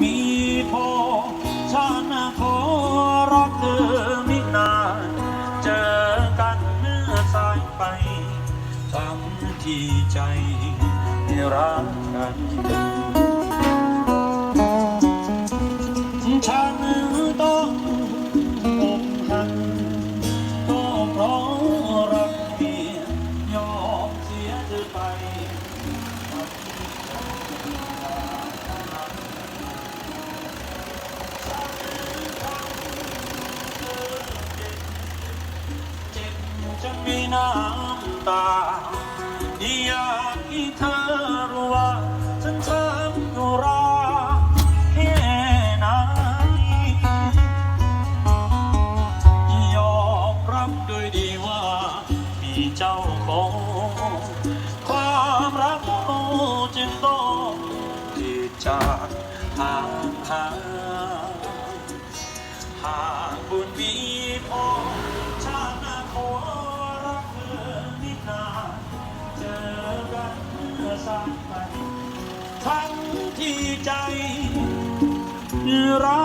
มีพอฉันขอรักเธอมินานเจอกันเมื่อสายไปทำที่ใจรักกัน จ็บจนมีน้ำตาที่อยากให้เธอรู้ว่าฉันทำอยู่รักแค่ไหนยอมรับโดวยดีว่า มีเจ้าของความรักเราจึงต้องที่จากห่างหายหากบุญมีพอ ทั้งที่ใจรัก